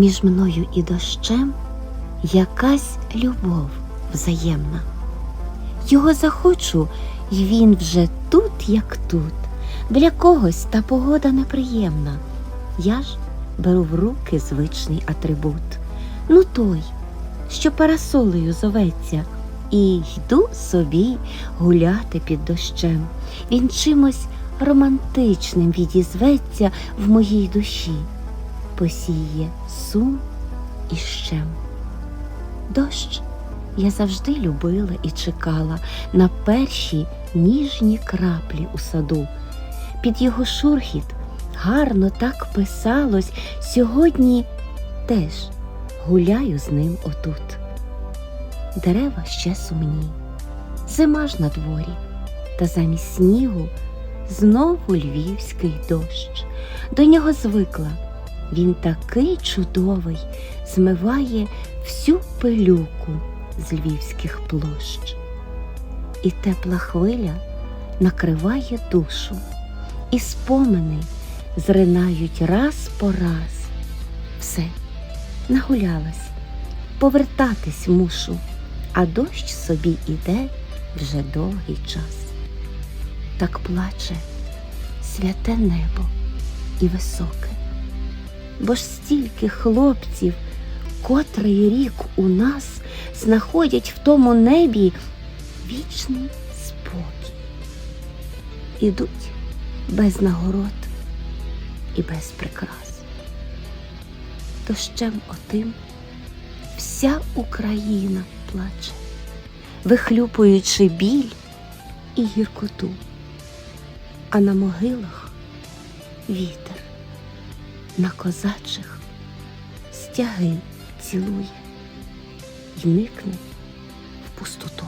між мною і дощем якась любов взаємна. Його захочу, і він вже тут, як тут. Для когось та погода неприємна. Я ж беру в руки звичний атрибут. Ну той, що парасолею зоветься, і йду собі гуляти під дощем. Він чимось романтичним відізветься в моїй душі, посіє сум і щем. Дощ я завжди любила і чекала на перші ніжні краплі у саду. Під його шурхіт гарно так писалось. Сьогодні теж гуляю з ним отут. Дерева ще сумні, зима ж на дворі, та замість снігу знову львівський дощ. До нього звикла. Він такий чудовий, змиває всю пилюку з львівських площ. І тепла хвиля накриває душу, і спомини зринають раз по раз. Все, нагулялась, повертатись мушу, а дощ собі іде вже довгий час. Так плаче святе небо і високе, бо ж стільки хлопців, котрий рік у нас знаходять в тому небі вічний спокій. Ідуть без нагород і без прикрас. Дощем отим вся Україна плаче, вихлюпуючи біль і гіркоту, а на могилах вітер на козачих стяги цілує і никне в пустоту.